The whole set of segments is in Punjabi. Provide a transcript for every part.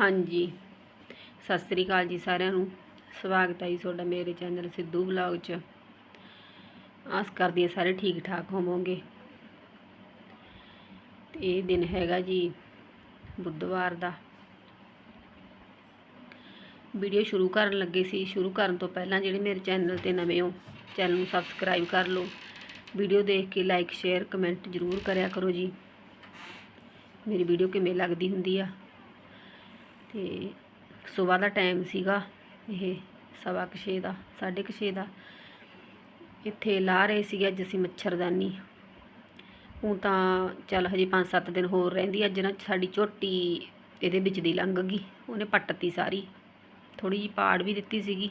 ਹਾਂਜੀ। ਸਤਿ ਸ੍ਰੀ ਅਕਾਲ ਜੀ ਸਾਰਿਆਂ ਨੂੰ। ਸਵਾਗਤ ਹੈ ਜੀ ਤੁਹਾਡਾ ਮੇਰੇ ਚੈਨਲ ਸਿੱਧੂ ਵਲੌਗ 'ਚ। ਆਸ ਕਰਦੀ ਹਾਂ ਸਾਰੇ ਠੀਕ ਠਾਕ ਹੋਵੋਗੇ। ਤੇ ਇਹ ਦਿਨ ਹੈਗਾ ਜੀ ਬੁੱਧਵਾਰ ਦਾ। ਵੀਡੀਓ ਸ਼ੁਰੂ ਕਰਨ ਲੱਗੇ ਸੀ। ਸ਼ੁਰੂ ਕਰਨ ਤੋਂ ਪਹਿਲਾਂ ਜਿਹੜੇ ਮੇਰੇ ਚੈਨਲ ਤੇ ਨਵੇਂ ਹੋ, ਚੈਨਲ ਨੂੰ ਸਬਸਕ੍ਰਾਈਬ ਕਰ ਲਓ। ਵੀਡੀਓ ਦੇਖ ਕੇ ਲਾਈਕ, ਸ਼ੇਅਰ, ਕਮੈਂਟ ਜ਼ਰੂਰ ਕਰਿਆ ਕਰੋ ਜੀ। ਮੇਰੀ ਵੀਡੀਓ ਕਿਵੇਂ ਲੱਗਦੀ ਹੁੰਦੀ ਆ? ਤੇ ਸਵੇਰ ਦਾ ਟਾਈਮ ਸੀਗਾ ਇਹ ਸਵਾ ਕੁ ਛੇ ਦਾ, ਸਾਢੇ ਕੁ ਛੇ ਦਾ। ਇੱਥੇ ਲਾ ਰਹੇ ਸੀਗੇ ਅੱਜ ਅਸੀਂ ਮੱਛਰਦਾਨੀ। ਹੁਣ ਤਾਂ ਚੱਲ ਹਜੇ 5-7 ਦਿਨ ਹੋਰ ਰਹਿੰਦੀ ਅੱਜ ਨਾ ਸਾਡੀ ਝੋਟੀ ਇਹਦੇ ਵਿੱਚ ਦੀ ਲੰਘ ਗਈ, ਉਹਨੇ ਪੱਟਤੀ ਸਾਰੀ। ਥੋੜੀ ਜਿਹੀ ਪਾੜ ਵੀ ਦਿੱਤੀ ਸੀਗੀ।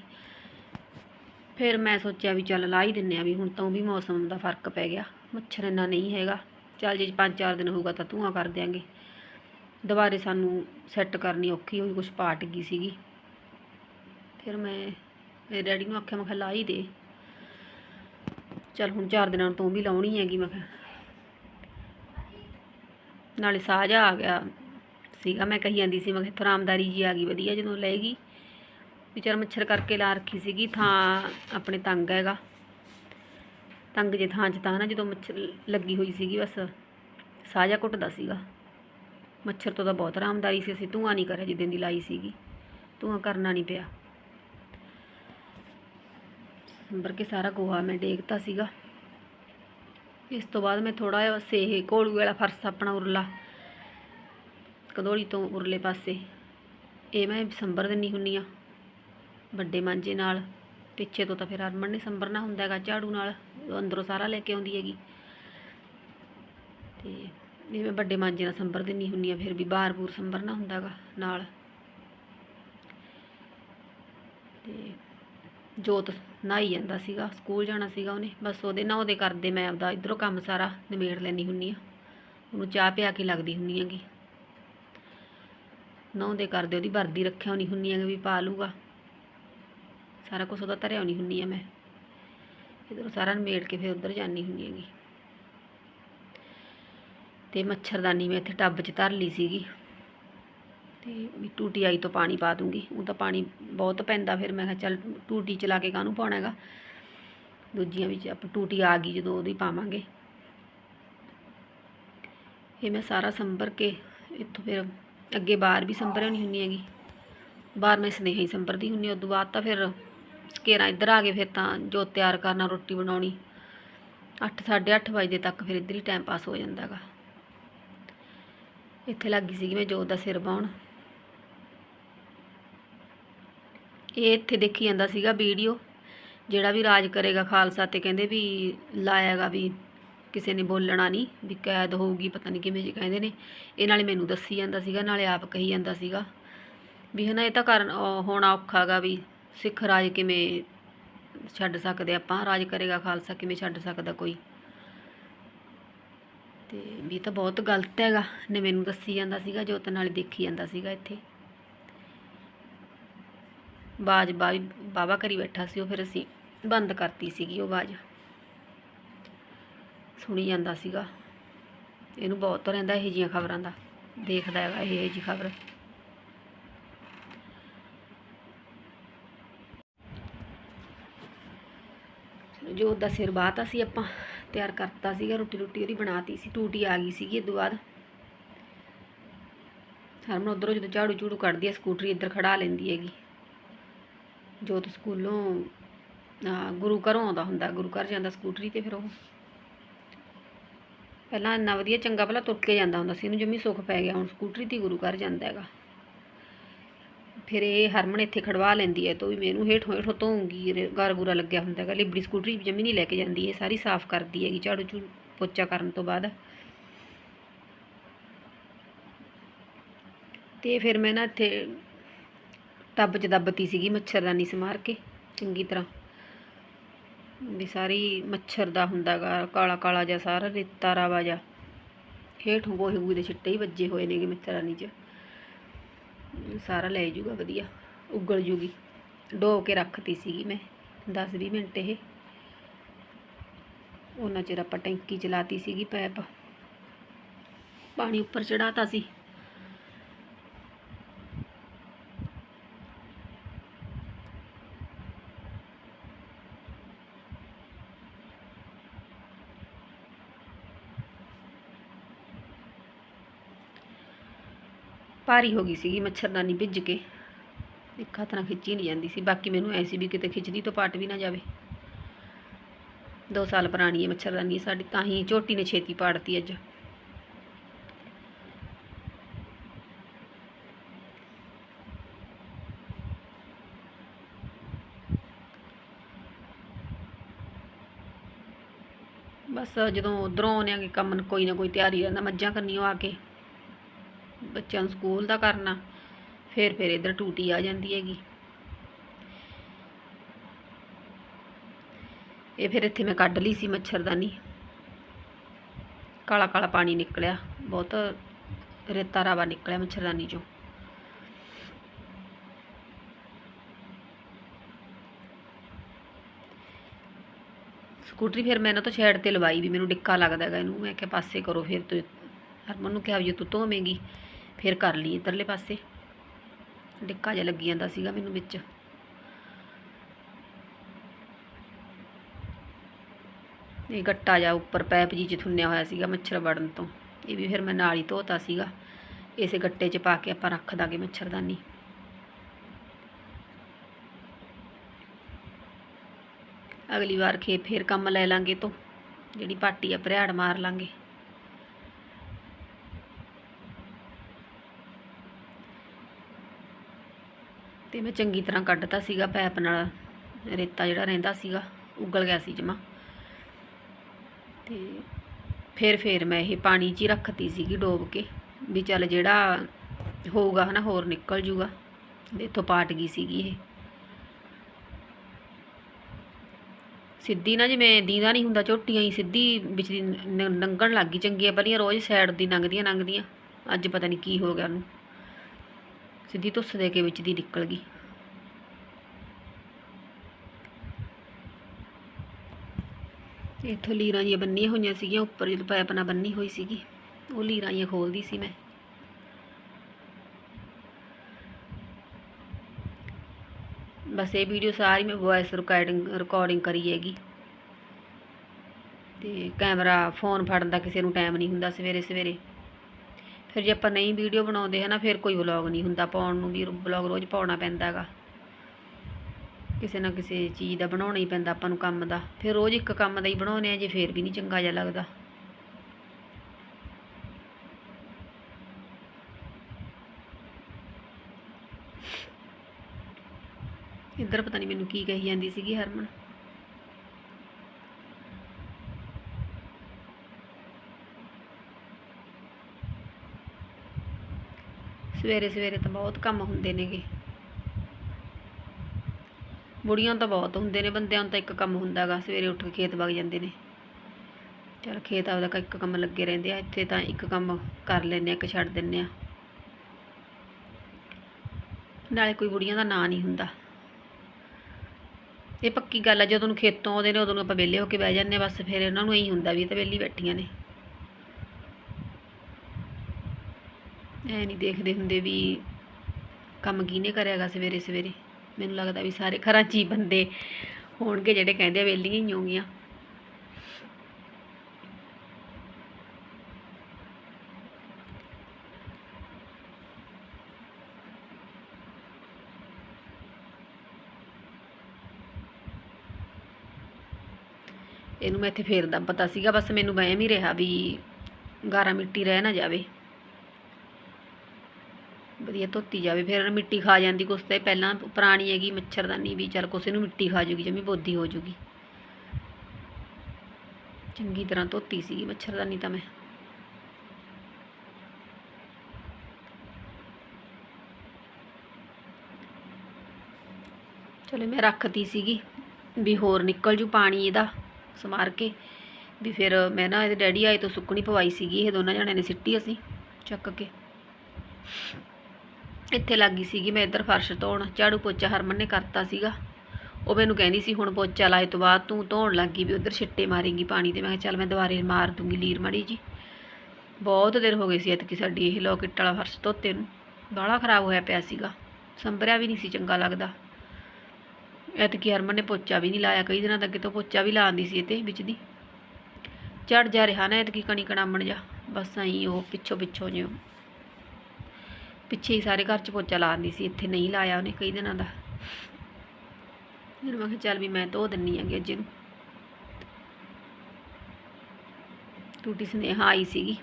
ਫਿਰ ਮੈਂ ਸੋਚਿਆ ਵੀ ਚੱਲ ਲਾ ਹੀ ਦਿੰਨੇ ਆ ਵੀ ਹੁਣ ਤਾਂ ਉਹ ਵੀ ਮੌਸਮ ਦਾ ਫ਼ਰਕ ਪੈ ਗਿਆ, ਮੱਛਰ ਇੰਨਾ ਨਹੀਂ ਹੈਗਾ। ਚੱਲ ਜੇ 5-4 ਦਿਨ ਹੋਊਗਾ ਤਾਂ ਧੂਆਂ ਕਰ ਦਿਆਂਗੇ। ਦੁਬਾਰੇ ਸਾਨੂੰ ਸੈੱਟ ਕਰਨੀ ਔਖੀ ਹੋਈ, ਕੁਛ ਪਾਟ ਗਈ ਸੀਗੀ। ਫਿਰ ਮੈਂ ਮੇਰੇ ਡੈਡੀ ਨੂੰ ਆਖਿਆ, ਮੈਂ ਕਿਹਾ ਲਾ ਹੀ ਦੇ। ਚੱਲ ਹੁਣ 4 ਦਿਨਾਂ ਤੋਂ ਵੀ ਲਾਉਣੀ ਹੈਗੀ, ਮੈਂ ਕਿਹਾ। ਨਾਲੇ ਸਾਜਾ ਆ ਗਿਆ ਸੀਗਾ, ਮੈਂ ਕਹੀ ਜਾਂਦੀ ਸੀ, ਮੈਂ ਕਿਹਾ ਥਰਾਮਦਾਰੀ ਜੀ ਆ ਗਈ, ਵਧੀਆ ਜਦੋਂ ਲਏਗੀ ਵਿਚਾਰ ਮੱਛਰ ਕਰਕੇ ਲਾ ਰੱਖੀ ਸੀਗੀ, ਥਾਂ ਆਪਣੇ ਤੰਗ ਹੈਗਾ। ਤੰਗ ਜੇ ਥਾਂ 'ਚ ਤਾਂ ਨਾ ਜਦੋਂ ਮੱਛਰ ਲੱਗੀ ਹੋਈ ਸੀਗੀ, ਬਸ ਸਾਜਾ ਘੁੱਟਦਾ ਸੀਗਾ। ਮੱਛਰ ਤੋਂ ਤਾਂ ਬਹੁਤ ਆਰਾਮਦਾਰੀ ਸੀ, ਅਸੀਂ ਧੂਆਂ ਨਹੀਂ ਕਰਿਆ ਜਿੱਦਾਂ ਦੀ ਲਾਈ ਸੀਗੀ। ਧੂਆਂ ਕਰਨਾ ਨਹੀਂ ਪਿਆ। ਅੰਬਰ ਕੇ ਸਾਰਾ ਗੋਹਾ ਮੈਂ ਡੇਗਤਾ ਸੀਗਾ। ਇਸ ਤੋਂ ਬਾਅਦ ਮੈਂ ਥੋੜਾ ਜਿਹਾ ਬਸ ਇਹ ਕੋਲੂ ਵਾਲਾ ਫਰਸ਼ ਆਪਣਾ ਉਰਲਾ। ਕਦੋਲੀ ਤੋਂ ਉਰਲੇ ਪਾਸੇ। ਇਹ ਮੈਂ ਸੰਭਰ ਦਿੰਨੀ ਹੁੰਨੀ ਆ, ਵੱਡੇ ਮਾਂਜੇ ਨਾਲ। ਪਿੱਛੇ ਤੋਂ ਤਾਂ ਫਿਰ ਹਰਮਨ ਨੇ ਸੰਭਰਨਾ ਹੁੰਦਾ ਹੈਗਾ ਝਾੜੂ ਨਾਲ ਅੰਦਰੋਂ ਸਾਰਾ ਲੈ ਕੇ ਆਉਂਦੀ ਹੈਗੀ। ਤੇ ਇਹ ਮੈਂ ਵੱਡੇ ਮਾਂਜੇ ਨਾਲ ਸੰਭਰ ਦਿੰਨੀ ਹੁੰਨੀ ਆ, ਫਿਰ ਵੀ ਬਾਹਰ ਬੂਰ ਸੰਭਰਨਾ ਹੁੰਦਾ ਹੈਗਾ ਨਾਲ। ਤੇ ਜੋਤ ਨਹਾਈ ਜਾਂਦਾ ਸੀਗਾ, ਸਕੂਲ ਜਾਣਾ ਸੀਗਾ ਉਹਨੇ। ਬਸ ਉਹਦੇ ਨਾਲ ਕਰਦੇ ਮੈਂ ਆਪਦਾ ਇਧਰੋਂ ਕੰਮ ਸਾਰਾ ਨਿਬੇੜ ਲੈਣੀ ਹੁੰਨੀ ਆ। ਉਹਨੂੰ ਚਾਹ ਪਿਆ ਕੇ ਲੱਗਦੀ ਹੁੰਨੀ ਹੈਗੀ। ਨਹਾਉਂਦੇ ਕਰਦੇ ਉਹਦੀ ਵਰਦੀ ਰੱਖਿਆ ਹੋਣੀ ਹੁੰਨੀ ਹੈਗੀ ਵੀ ਪਾ ਲੂਗਾ ਸਾਰਾ ਕੁਝ ਉਹਦਾ ਧਰਿਆ ਹੋਣੀ ਹੁੰਨੀ ਆ ਮੈਂ। ਇਧਰੋਂ ਸਾਰਾ ਨਿਬੇੜ ਕੇ ਫਿਰ ਉਧਰ ਜਾਣੀ ਹੁੰਨੀ ਹੈਗੀ। ਤੇ ਮੱਛਰਦਾਨੀ ਮੈਂ ਇੱਥੇ ਟੱਬ 'ਚ ਧਰ ਲਈ ਸੀਗੀ। ਤੇ ਵੀ ਟੂਟੀ ਆਈ ਤੋਂ ਪਾਣੀ ਪਾ ਦੂੰਗੀ। ਉਹ ਤਾਂ ਪਾਣੀ ਬਹੁਤ ਪੈਂਦਾ ਫਿਰ। ਮੈਂ ਕਿਹਾ ਚੱਲ ਟੂਟੀ ਚਲਾ ਕੇ ਕਾਹਨੂੰ ਪਾਉਣਾ ਹੈਗਾ? ਦੂਜੀਆਂ ਵਿੱਚ ਆਪਾਂ ਟੂਟੀ ਆ ਗਈ ਜਦੋਂ ਉਹਦੀ ਪਾਵਾਂਗੇ। ਇਹ ਮੈਂ ਸਾਰਾ ਸੰਭਰ ਕੇ ਇੱਥੋਂ ਫਿਰ ਅੱਗੇ ਬਾਹਰ ਵੀ ਸੰਭਰ ਨਹੀਂ ਹੁੰਦੀ ਹੈਗੀ। ਬਾਹਰ ਮੈਂ ਸਨੇਹਾ ਹੀ ਸੰਭਰਦੀ ਹੁੰਦੀ ਹੁੰਨੀ ਤੋਂ ਬਾਅਦ ਤਾਂ ਫਿਰ ਘੇਰਾ ਇੱਧਰ ਆ ਗਏ। ਫਿਰ ਤਾਂ ਜੋ ਤਿਆਰ ਕਰਨਾ ਰੋਟੀ ਬਣਾਉਣੀ। 8 ਅੱਠ ਵਜੇ ਤੱਕ ਫਿਰ ਇੱਧਰ ਹੀ ਟਾਈਮ ਪਾਸ ਹੋ ਜਾਂਦਾ ਹੈਗਾ। ਇੱਥੇ ਲੱਗੀ ਸੀਗੀ ਮੈਂ ਜੋਤ ਦਾ ਸਿਰ ਬਾਉਣ ਇਹ ਇੱਥੇ ਦੇਖੀ ਜਾਂਦਾ ਸੀਗਾ ਵੀਡੀਓ, ਜਿਹੜਾ ਵੀ ਰਾਜ ਕਰੇਗਾ ਖਾਲਸਾ ਤੇ ਕਹਿੰਦੇ ਵੀ ਲਾਇਆਗਾ ਵੀ ਕਿਸੇ ਨੇ ਬੋਲਣਾ ਨਹੀਂ, ਵੀ ਕੈਦ ਹੋਊਗੀ, ਪਤਾ ਨਹੀਂ ਕਿਵੇਂ ਜੀ ਕਹਿੰਦੇ ਨੇ। ਇਹ ਨਾਲੇ ਮੈਨੂੰ ਦੱਸੀ ਜਾਂਦਾ ਸੀਗਾ, ਨਾਲੇ ਆਪ ਕਹੀ ਜਾਂਦਾ ਸੀਗਾ। ਵੀ ਹਨਾ ਇਹ ਤਾਂ ਕਰਨ, ਉਹ ਹੋਣਾ ਔਖਾਗਾ ਵੀ ਸਿੱਖ ਰਾਜ ਕਿਵੇਂ ਛੱਡ ਸਕਦੇ ਆਪਾਂ, ਰਾਜ ਕਰੇਗਾ ਖਾਲਸਾ ਕਿਵੇਂ ਛੱਡ ਸਕਦਾ ਕੋਈ। ਤੇ ਵੀ ਤਾਂ ਬਹੁਤ ਗਲਤ ਹੈਗਾ। ਨੇ ਮੈਨੂੰ ਦੱਸੀ ਜਾਂਦਾ ਸੀਗਾ ਜੋਤ ਨਾਲ ਦੇਖੀ ਜਾਂਦਾ ਸੀਗਾ ਇੱਥੇ। ਬਾਜ ਬਾਈ ਬਾਬਾ ਕਰੀ ਬੈਠਾ ਸੀ, ਉਹ ਫਿਰ ਅਸੀਂ ਬੰਦ ਕਰਤੀ ਸੀਗੀ ਉਹ ਬਾਜ ਸੁਣੀ ਜਾਂਦਾ ਸੀਗਾ। ਇਹਨੂੰ ਬਹੁਤ ਰਹਿੰਦਾ ਇਹ ਜੀਆਂ ਖਬਰਾਂ ਦਾ। ਦੇਖਦਾ ਹੈਗਾ ਇਹ ਜੀ ਖਬਰ। ਜੋਤ ਦਾ ਸਿਰ ਬਾਤਾ ਸੀ ਆਪਾਂ। ਤਿਆਰ ਕਰਤਾ ਸੀਗਾ, ਰੋਟੀ ਰੋਟੀ ਉਹਦੀ ਬਣਾਤੀ ਸੀ, ਟੂਟੀ ਆ ਗਈ ਸੀਗੀ ਇਦੋਂ ਬਾਅਦ। ਹਰਮਨ ਉਧਰੋਂ ਜਦੋਂ ਝਾੜੂ ਝੂੜੂ ਕੱਢਦੀ ਹੈ ਸਕੂਟਰੀ ਇੱਧਰ ਖੜਾ ਲੈਂਦੀ ਹੈਗੀ। ਜੋਤ ਸਕੂਲੋਂ ਗੁਰੂ ਘਰੋਂ ਆਉਂਦਾ ਹੁੰਦਾ, ਗੁਰੂ ਘਰ ਜਾਂਦਾ ਸਕੂਟਰੀ ਤੇ ਫਿਰ ਉਹ। ਪਹਿਲਾਂ ਇੰਨਾ ਵਧੀਆ ਚੰਗਾ ਭਲਾ ਤੁਰ ਕੇ ਜਾਂਦਾ ਹੁੰਦਾ ਸੀ ਇਹਨੂੰ ਜੰਮੀ ਸੁੱਖ ਪੈ ਗਿਆ, ਹੁਣ ਸਕੂਟਰੀ ਤੇ ਹੀ ਗੁਰੂ ਘਰ ਜਾਂਦਾ ਹੈਗਾ। ਫਿਰ ਇਹ ਹਰਮਨ ਇੱਥੇ ਖੜਵਾ ਲੈਂਦੀ ਹੈ, ਤੋਂ ਵੀ ਮੈਨੂੰ ਹੇਠੋਂ ਹੇਠੋਂ ਧੋਉਂਗੀ ਗਾਰ ਗੂਰਾ ਲੱਗਿਆ ਹੁੰਦਾ ਹੈਗਾ, ਲਿਬੜੀ ਸਕੂਟਰੀ ਜਮੀ ਨਹੀਂ ਲੈ ਕੇ ਜਾਂਦੀ, ਇਹ ਸਾਰੀ ਸਾਫ਼ ਕਰਦੀ ਹੈਗੀ, ਝਾੜੂ ਝੂੜੂ ਪੋਚਾ ਕਰਨ ਤੋਂ ਬਾਅਦ। ਤੇ ਫਿਰ ਮੈਂ ਨਾ ਇੱਥੇ ਟੱਬ 'ਚ ਦੱਬਤੀ ਸੀਗੀ ਮੱਛਰਦਾਨੀ ਸਮਾਰ ਕੇ, ਚੰਗੀ ਤਰ੍ਹਾਂ। ਵੀ ਸਾਰੀ ਮੱਛਰ ਦਾ ਹੁੰਦਾਗਾ ਕਾਲਾ ਕਾਲਾ ਜਿਹਾ ਸਾਰਾ, ਰੇਤਾ ਰਾਵਾ ਜਿਹਾ। ਹੇਠੋਂ ਗੋਹੇ ਗੂਏ ਦੇ ਛਿੱਟੇ ਹੀ ਵੱਜੇ ਹੋਏ ਨੇਗੇ ਮੱਛਰਦਾਨੀ 'ਚ। ਸਾਰਾ ਲੈ ਜੂਗਾ ਵਧੀਆ, ਉਗਲ ਜੂਗੀ। ਡੋ ਕੇ ਰੱਖਤੀ ਸੀਗੀ ਮੈਂ 10-20 ਮਿੰਟ ਇਹ। ਉਹਨਾਂ ਚਿਰ ਆਪਾਂ ਟੈਂਕੀ ਚਲਾਤੀ ਸੀਗੀ ਪੈਪ ਪਾਣੀ ਉੱਪਰ ਚੜਾਤਾ ਸੀ। ਭਾਰੀ ਹੋ ਗਈ ਸੀਗੀ ਮੱਛਰਦਾਨੀ ਭਿੱਜ ਕੇ। ਇੱਕ ਹੱਥ ਨਾਲ ਖਿੱਚੀ ਨਹੀਂ ਜਾਂਦੀ ਸੀ। ਬਾਕੀ ਮੈਨੂੰ ਐ ਸੀ ਵੀ ਕਿਤੇ ਖਿੱਚਦੀ ਤੋਂ ਪਾਟ ਵੀ ਨਾ ਜਾਵੇ। 2 ਸਾਲ ਪੁਰਾਣੀ ਹੈ ਮੱਛਰਦਾਨੀ ਸਾਡੀ ਤਾਂ ਹੀ ਝੋਟੀ ਨੇ ਛੇਤੀ ਪਾੜਤੀ ਅੱਜ। ਬਸ ਜਦੋਂ ਉਧਰੋਂ ਆਉਂਦੇ ਆ ਕਿ ਕੰਮ, ਕੋਈ ਨਾ ਕੋਈ ਤਿਆਰੀ ਰਹਿੰਦਾ ਮੱਝਾਂ ਕਰਨੀਓ ਆ ਕੇ। ਬੱਚਿਆਂ ਨੂੰ ਸਕੂਲ ਦਾ ਕਰਨਾ, ਫਿਰ ਫਿਰ ਇੱਧਰ ਟੂਟੀ ਆ ਜਾਂਦੀ ਹੈਗੀ। ਇਹ ਫਿਰ ਇੱਥੇ ਮੈਂ ਕੱਢ ਲਈ ਸੀ ਮੱਛਰਦਾਨੀ ਕਾਲਾ ਕਾਲਾ ਪਾਣੀ ਨਿਕਲਿਆ, ਬਹੁਤ ਰੇਤਾ ਰਾਵਾ ਨਿਕਲਿਆ ਮੱਛਰਦਾਨੀ ਚੋਂ। ਸਕੂਟਰੀ ਫਿਰ ਮੈਂ ਇਹਨਾਂ ਤੋਂ ਛੇੜ ਤੇ ਲਵਾਈ ਵੀ, ਮੈਨੂੰ ਡਿੱਕਾ ਲੱਗਦਾ ਹੈਗਾ ਇਹਨੂੰ। ਮੈਂ ਕਿਹਾ ਪਾਸੇ ਕਰੋ ਫਿਰ ਤੂੰ। ਹਰਮਨ ਨੂੰ ਕਿਹਾ ਵੀ ਤੂੰ ਧੋਵੇਂਗੀ ਫਿਰ ਕਰ ਲਈ ਇੱਧਰਲੇ ਪਾਸੇ। ਡਿੱਕਾ ਜਿਹਾ ਲੱਗੀ ਜਾਂਦਾ ਸੀਗਾ ਮੈਨੂੰ ਵਿੱਚ। ਇਹ ਗੱਟਾ ਜਾ ਉੱਪਰ ਪੈਪ ਜੀ ਚ ਥੁੰਨਿਆ ਹੋਇਆ ਸੀਗਾ ਮੱਛਰ ਵੜਨ ਤੋਂ। ਇਹ ਵੀ ਫਿਰ ਮੈਂ ਨਾਲ ਹੀ ਧੋਤਾ ਸੀਗਾ। ਇਸੇ ਗੱਟੇ 'ਚ ਪਾ ਕੇ ਆਪਾਂ ਰੱਖ ਦਾਂਗੇ ਮੱਛਰਦਾਨੀ। ਅਗਲੀ ਵਾਰ ਖੇ ਫੇਰ ਕੰਮ ਲੈ ਲਾਂਗੇ ਤੋਂ। ਜਿਹੜੀ ਪਾਟੀ ਆ ਭਰਿਆੜ ਮਾਰ ਲਾਂਗੇ। ਤੇ ਮੈਂ ਚੰਗੀ ਤਰ੍ਹਾਂ ਕੱਢਤਾ ਸੀਗਾ ਪੈਪ ਨਾਲ, ਰੇਤਾ ਜਿਹੜਾ ਰਹਿੰਦਾ ਸੀਗਾ, ਉਗਲ ਗਿਆ ਸੀ ਜਮਾ। ਤੇ ਫਿਰ ਫਿਰ ਮੈਂ ਇਹ ਪਾਣੀ 'ਚ ਹੀ ਰੱਖਤੀ ਸੀਗੀ ਡੋਬ ਕੇ, ਵੀ ਚੱਲ ਜਿਹੜਾ ਹੋਊਗਾ ਹਨਾ, ਹੋਰ ਨਿਕਲ ਜੂਗਾ। ਇੱਥੋਂ ਪਾਟ ਗਈ ਸੀਗੀ ਇਹ। ਸਿੱਧੀ ਨਾ ਜਿਵੇਂ ਦੀਦਾ ਨਹੀਂ ਹੁੰਦਾ, ਝੋਟੀਆਂ ਹੀ ਸਿੱਧੀ ਵਿੱਚ ਨ- ਲੰਘਣ ਲੱਗ ਗਈ ਚੰਗੀਆਂ, ਪਹਿਲੀਆਂ ਰੋਜ਼ ਸਾਈਡ ਦੀ ਲੰਘਦੀਆਂ ਲੰਘਦੀਆਂ ਅੱਜ ਪਤਾ ਨਹੀਂ ਕੀ ਹੋ ਗਿਆ ਉਹਨੂੰ। ਸਿੱਧੀ ਧੁੱਸ ਦੇ ਕੇ ਵਿੱਚ ਦੀ ਨਿਕਲ ਗਈ। ਇੱਥੋਂ ਲੀਰਾਂ ਜੀਆਂ ਬੰਨੀਆਂ ਹੋਈਆਂ ਸੀਗੀਆਂ, ਉੱਪਰ ਜਦੋਂ ਪਾਇਪ ਨਾਲ ਬੰਨੀ ਹੋਈ ਸੀਗੀ, ਉਹ ਲੀਰਾਂ ਜੀਆਂ ਖੋਲਦੀ ਸੀ ਮੈਂ। ਬਸ ਇਹ ਵੀਡੀਓ ਸਾਰੀ ਮੈਂ ਵੌਇਸ ਰਿਕਾਰਡਿੰਗ ਰਿਕਾਰਡਿੰਗ ਕਰੀ ਹੈਗੀ। ਤੇ ਕੈਮਰਾ ਫੋਨ ਫੜਨ ਦਾ ਕਿਸੇ ਨੂੰ ਟਾਈਮ ਨਹੀਂ ਹੁੰਦਾ ਸਵੇਰੇ ਸਵੇਰੇ ਫਿਰ ਜੇ ਆਪਾਂ ਨਹੀਂ ਵੀਡੀਓ ਬਣਾਉਂਦੇ ਹਨਾ, ਫਿਰ ਕੋਈ ਵਲੌਗ ਨਹੀਂ ਹੁੰਦਾ ਪਾਉਣ ਨੂੰ ਵੀ ਵਲੌਗ ਰੋਜ਼ ਪਾਉਣਾ ਪੈਂਦਾ ਹੈਗਾ। ਕਿਸੇ ਨਾ ਕਿਸੇ ਚੀਜ਼ ਦਾ ਬਣਾਉਣਾ ਹੀ ਪੈਂਦਾ ਆਪਾਂ ਨੂੰ ਕੰਮ ਦਾ। ਫਿਰ ਰੋਜ਼ ਇੱਕ ਕੰਮ ਦਾ ਹੀ ਬਣਾਉਨੇ ਆ, ਜੇ ਫਿਰ ਵੀ ਨਹੀਂ ਚੰਗਾ ਜਿਹਾ ਲੱਗਦਾ। ਇੱਧਰ ਪਤਾ ਨਹੀਂ ਮੈਨੂੰ ਕੀ ਕਹੀ ਜਾਂਦੀ ਸੀਗੀ ਹਰਮਨ। ਸਵੇਰੇ ਸਵੇਰੇ ਤਾਂ ਬਹੁਤ ਕੰਮ ਹੁੰਦੇ ਨੇਗੇ। ਬੁੜੀਆਂ ਤਾਂ ਬਹੁਤ ਹੁੰਦੇ ਨੇ, ਬੰਦਿਆਂ ਨੂੰ ਤਾਂ ਇੱਕ ਕੰਮ ਹੁੰਦਾਗਾ, ਸਵੇਰੇ ਉੱਠ ਕੇ ਖੇਤ ਵਗ ਜਾਂਦੇ ਨੇ। ਚਲ ਖੇਤ ਆਪਦਾ ਇੱਕ ਕੰਮ ਲੱਗੇ ਰਹਿੰਦੇ ਆ, ਇੱਥੇ ਤਾਂ ਇੱਕ ਕੰਮ ਕਰ ਲੈਂਦੇ ਆ, ਇੱਕ ਛੱਡ ਦਿੰਦੇ ਆ। ਨਾਲੇ ਕੋਈ ਬੁੜੀਆਂ ਦਾ ਨਾਂ ਨਹੀਂ ਹੁੰਦਾ। ਇਹ ਪੱਕੀ ਗੱਲ ਆ, ਜਦੋਂ ਨੂੰ ਖੇਤੋਂ ਆਉਂਦੇ ਨੇ, ਉਦੋਂ ਨੂੰ ਆਪਾਂ ਵਿਹਲੇ ਹੋ ਕੇ ਬਹਿ ਜਾਂਦੇ ਹਾਂ ਬਸ ਫਿਰ ਉਹਨਾਂ ਨੂੰ ਇਹੀ ਹੁੰਦਾ ਵੀ ਇਹ ਤਾਂ ਵਿਹਲੀ ਬੈਠੀਆਂ ਨੇ। ਐ ਨਹੀਂ ਦੇਖਦੇ ਹੁੰਦੇ ਵੀ ਕੰਮ ਕਿਹਨੇ ਕਰਿਆਗਾ ਸਵੇਰੇ ਸਵੇਰੇ। ਮੈਨੂੰ ਲੱਗਦਾ ਵੀ ਸਾਰੇ ਘਰਾਂ 'ਚ ਹੀ ਬੰਦੇ ਹੋਣਗੇ ਜਿਹੜੇ ਕਹਿੰਦੇ ਆ ਵਿਹਲੀਆਂ ਹੀ ਹੋਗੀਆਂ ਇਹਨੂੰ ਮੈਂ ਇੱਥੇ ਫੇਰਦਾ ਪਤਾ ਸੀਗਾ, ਬਸ ਮੈਨੂੰ ਵਹਿਮ ਹੀ ਰਿਹਾ ਵੀ ਗਾਰਾ ਮਿੱਟੀ ਰਹਿ ਨਾ ਜਾਵੇ। ਵਧੀਆ ਧੋਤੀ ਜਾਵੇ, ਫਿਰ ਮਿੱਟੀ ਖਾ ਜਾਂਦੀ, ਕੁਛ ਤੇ ਪਹਿਲਾਂ ਪੁਰਾਣੀ ਹੈਗੀ, ਮੱਛਰਦਾਨੀ ਵੀ ਚੱਲ ਕੁਛ ਨੂੰ ਮਿੱਟੀ ਖਾ ਜੂਗੀ, ਜਮੀ ਬੋਦੀ ਹੋ ਜੂਗੀ। ਚੰਗੀ ਤਰ੍ਹਾਂ ਧੋਤੀ ਸੀਗੀ ਮੱਛਰਦਾਨੀ ਤਾਂ ਮੈਂ। ਚਲੋ ਮੈਂ ਰੱਖਤੀ ਸੀਗੀ, ਵੀ ਹੋਰ ਨਿਕਲ ਜੂ ਪਾਣੀ ਇਹਦਾ ਸਮਾਰ ਕੇ, ਵੀ ਫਿਰ ਮੈਂ ਨਾ ਇਹਦੇ ਡੈਡੀ ਆਏ ਤੋਂ ਸੁੱਕਣੀ ਪਵਾਈ ਸੀਗੀ, ਇਹ ਦੋਨਾਂ ਜਣਿਆਂ ਨੇ ਸਿੱਟੀ ਅਸੀਂ, ਚੱਕ ਕੇ। ਇੱਥੇ ਲੱਗੀ ਸੀਗੀ ਮੈਂ ਇੱਧਰ ਫਰਸ਼ ਧੋਣ। ਝਾੜੂ ਪੋਚਾ ਹਰਮਨ ਨੇ ਕਰਤਾ ਸੀਗਾ। ਉਹ ਮੈਨੂੰ ਕਹਿੰਦੀ ਸੀ, ਹੁਣ ਪੋਚਾ ਲਾਏ ਤੋਂ ਬਾਅਦ ਤੂੰ ਧੋਣ ਲੱਗੀ ਵੀ ਉਧਰ ਛਿੱਟੇ ਮਾਰੇਂਗੀ ਪਾਣੀ ਦੇ ਮੈਂ ਕਿਹਾ, ਚੱਲ ਮੈਂ ਦੁਬਾਰੇ ਮਾਰ ਦੂੰਗੀ ਲੀਰ ਮੜੀ ਜੀ ਬਹੁਤ ਦੇਰ ਹੋ ਗਏ ਸੀ ਇਤਕੀ ਸਾਡੀ ਇਹ ਲੋਕਿਟ ਵਾਲਾ ਫਰਸ਼ ਧੋਤੇ ਨੂੰ। ਬਾਹਲਾ ਖਰਾਬ ਹੋਇਆ ਪਿਆ ਸੀਗਾ। ਸੰਭਰਿਆ ਵੀ ਨਹੀਂ ਸੀ ਚੰਗਾ ਲੱਗਦਾ। ਐਤਕੀ ਹਰਮਨ ਨੇ ਪੋਚਾ ਵੀ ਨਹੀਂ ਲਾਇਆ। ਕਈ ਦਿਨਾਂ ਤੱਕ ਤੋਂ ਪੋਚਾ ਵੀ ਲਾਉਂਦੀ ਸੀ ਇਹ ਤੇ ਵਿੱਚ ਦੀ। ਝੜ ਜਾ ਰਿਹਾ ਨਾ ਐਤਕੀ ਕਣੀ ਕਣਾਮਣ ਜਾ ਬਸ ਐਂ ਉਹ ਪਿੱਛੋਂ ਪਿੱਛੋਂ ਜਿਉਂ। ਪਿੱਛੇ ਹੀ ਸਾਰੇ ਘਰ ਚ ਪੋਚਾ ਲਾਉਂਦੀ ਸੀ, ਇੱਥੇ ਨਹੀਂ ਲਾਇਆ ਉਹਨੇ ਕਈ ਦਿਨਾਂ ਦਾ। ਫਿਰ ਮੈਂ ਕਿਹਾ ਚੱਲ ਵੀ ਮੈਂ ਧੋ ਦਿੰਨੀ ਆਂਗੀ ਅੱਜ ਨੂੰ ਟੂਟੀ ਸੁਨੇਹਾ ਆਈ ਸੀਗੀ।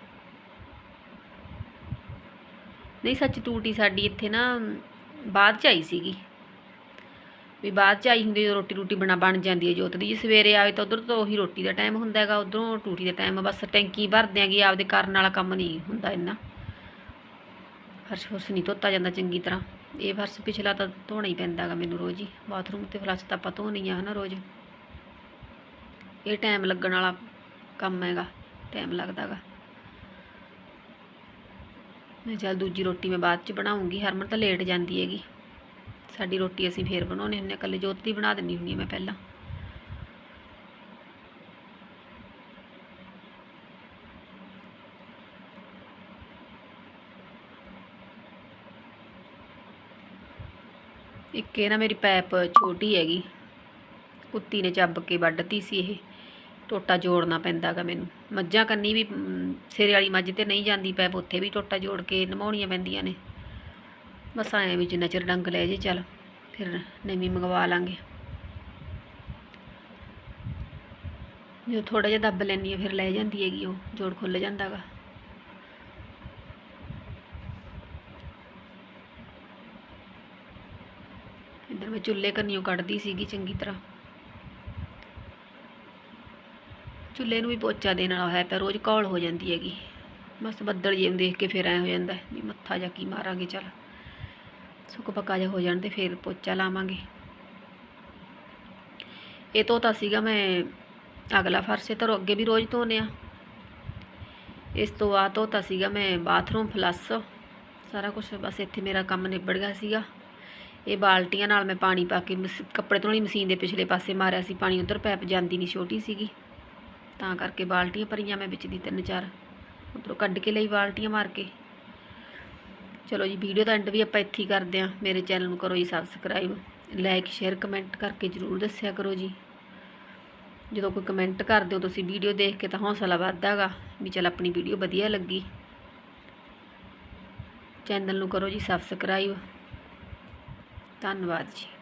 ਨਹੀਂ, ਸੱਚ ਟੂਟੀ ਸਾਡੀ ਇੱਥੇ ਨਾ ਬਾਅਦ ਚ ਆਈ ਸੀਗੀ। ਵੀ ਬਾਅਦ ਚ ਆਈ ਹੁੰਦੀ ਜਦੋਂ ਰੋਟੀ ਰੋਟੀ ਬਣਾ ਬਣ ਜਾਂਦੀ ਹੈ ਜੋਤ ਦੀ, ਜੇ ਸਵੇਰੇ ਆਵੇ ਤਾਂ ਉਧਰ ਤੋਂ ਉਹੀ ਰੋਟੀ ਦਾ ਟਾਈਮ ਹੁੰਦਾ ਹੈਗਾ, ਉਧਰੋਂ ਟੂਟੀ ਦਾ ਟਾਈਮ ਬਸ ਟੈਂਕੀ ਭਰ ਦਿਆਂਗੀ, ਆਪਦੇ ਕਰਨ ਵਾਲਾ ਕੰਮ ਨਹੀਂ ਹੁੰਦਾ ਇੰਨਾ। ਫਰਸ਼ ਫੁਰਸ਼ ਨਹੀਂ ਧੋਤਾ ਜਾਂਦਾ ਚੰਗੀ ਤਰ੍ਹਾਂ। ਇਹ ਫਰਸ਼ ਪਿਛਲਾ ਤਾਂ ਧੋਣਾ ਹੀ ਪੈਂਦਾ ਗਾ ਮੈਨੂੰ ਰੋਜ਼ ਹੀ। ਬਾਥਰੂਮ ਤੇ ਫਲਸ਼ ਤਾਂ ਆਪਾਂ ਧੋਣੀ ਆ ਹਨਾ ਰੋਜ਼। ਇਹ ਟਾਈਮ ਲੱਗਣ ਵਾਲਾ ਕੰਮ ਹੈਗਾ ਟਾਈਮ ਲੱਗਦਾਗਾ। ਮੈਂ ਚੱਲ ਦੂਜੀ ਰੋਟੀ ਮੈਂ ਬਾਅਦ ਚ ਬਣਾਉਂਗੀ। ਹਰਮਨ ਤਾਂ ਲੇਟ ਜਾਂਦੀ ਹੈਗੀ। ਸਾਡੀ ਰੋਟੀ ਅਸੀਂ ਫੇਰ ਬਣਾਉਣੇ ਹੁੰਦੇ ਹਾਂ। ਇਕੱਲੇ ਜੋਤ ਦੀ ਬਣਾ ਦਿੰਦੀ ਹੁੰਦੀ ਹਾਂ ਮੈਂ ਪਹਿਲਾਂ। ਇੱਕ ਇਹ ਨਾ ਮੇਰੀ ਪੈਪ ਛੋਟੀ ਹੈਗੀ। ਕੁੱਤੀ ਨੇ ਚੱਬ ਕੇ ਵੱਢਤੀ ਸੀ ਇਹ। ਟੋਟਾ ਜੋੜਨਾ ਪੈਂਦਾਗਾ ਮੈਨੂੰ। ਮੱਝਾਂ ਕੰਨੀ ਵੀ ਸਿਰੇ ਵਾਲੀ ਮੱਝ ਤੇ ਨਹੀਂ ਜਾਂਦੀ ਪੈਪ, ਉੱਥੇ ਵੀ ਟੋਟਾ ਜੋੜ ਕੇ ਨਮਾਉਣੀਆਂ ਪੈਂਦੀਆਂ ਨੇ। ਬਸ ਐਂ ਵੀ ਜਿੰਨਾ ਚਿਰ ਡੰਗ ਲੈ ਜੇ ਚੱਲ, ਫਿਰ ਨਵੀਂ ਮੰਗਵਾ ਲਾਂਗੇ। ਜੋ ਥੋੜਾ ਜਿਹਾ ਦੱਬ ਲੈਣੀ ਆ, ਫਿਰ ਲੈ ਜਾਂਦੀ ਹੈਗੀ ਉਹ, ਜੋੜ ਖੁੱਲ ਜਾਂਦਾਗਾ ਇੱਧਰ ਮੈਂ ਚੁੱਲ੍ਹੇ ਕੰਨੀਓ ਕੱਢਦੀ ਸੀਗੀ ਚੰਗੀ ਤਰ੍ਹਾਂ। ਚੁੱਲ੍ਹੇ ਨੂੰ ਵੀ ਪੋਚਾ ਦੇਣ ਵਾਲਾ ਹੋਇਆ ਪਿਆ ਰੋਜ਼ ਕੌਲ ਹੋ ਜਾਂਦੀ ਹੈਗੀ। ਬਸ ਬੱਦਲ ਜੇ ਨੂੰ ਦੇਖ ਕੇ ਫਿਰ ਐ ਹੋ ਜਾਂਦਾ ਵੀ ਮੱਥਾ ਜਾ ਕੀ ਮਾਰਾਂਗੇ, ਚੱਲ। ਸੁੱਕ ਪੱਕਾ ਜਾ ਹੋ ਜਾਣ ਤੇ ਫਿਰ ਪੋਚਾ ਲਾਵਾਂਗੇ। ਇਹ ਧੋਤਾ ਸੀਗਾ ਮੈਂ ਅਗਲਾ ਫਰਸ਼ ਇਹ ਅੱਗੇ ਵੀ ਰੋਜ਼ ਧੋਨੇ ਆ। ਇਸ ਤੋਂ ਬਾਅਦ ਧੋਤਾ ਸੀਗਾ ਮੈਂ ਬਾਥਰੂਮ ਫਲੱਸ। ਸਾਰਾ ਕੁਝ ਬਸ ਇੱਥੇ ਮੇਰਾ ਕੰਮ ਨਿਬੜ ਗਿਆ ਸੀਗਾ। ਇਹ ਬਾਲਟੀਆਂ ਨਾਲ ਮੈਂ ਪਾਣੀ ਪਾ ਕੇ ਮਸ- ਕੱਪੜੇ ਧੋਣੀ ਮਸ਼ੀਨ ਦੇ ਪਿਛਲੇ ਪਾਸੇ ਮਾਰਿਆ ਸੀ, ਪਾਣੀ ਉਧਰ ਪੈਪ ਜਾਂਦੀ ਨਹੀਂ ਛੋਟੀ ਸੀਗੀ। ਤਾਂ ਕਰਕੇ ਬਾਲਟੀਆਂ ਭਰੀਆਂ ਮੈਂ ਵਿੱਚ ਦੀ ਤਿੰਨ ਚਾਰ, ਉੱਧਰੋਂ ਕੱਢ ਕੇ ਲਈ ਬਾਲਟੀਆਂ ਮਾਰ ਕੇ। ਚਲੋ ਜੀ, ਵੀਡੀਓ ਦਾ ਐਂਡ ਵੀ ਆਪਾਂ ਇੱਥੇ ਹੀ ਕਰਦੇ ਹਾਂ। ਮੇਰੇ ਚੈਨਲ ਨੂੰ ਕਰੋ ਜੀ ਸਬਸਕ੍ਰਾਈਬ ਲਾਈਕ ਸ਼ੇਅਰ ਕਮੈਂਟ ਕਰਕੇ ਜਰੂਰ ਦੱਸਿਆ ਕਰੋ ਜੀ। ਜਦੋਂ ਕੋਈ ਕਮੈਂਟ ਕਰਦੇ ਹੋ ਤੁਸੀਂ ਵੀਡੀਓ ਦੇਖ ਕੇ ਤਾਂ ਹੌਸਲਾ ਵੱਧਦਾਗਾ ਵੀ ਚਲ ਆਪਣੀ ਵੀਡੀਓ ਵਧੀਆ ਲੱਗੀ। ਚੈਨਲ ਨੂੰ ਕਰੋ ਜੀ ਸਬਸਕ੍ਰਾਈਬ ਧੰਨਵਾਦ ਜੀ।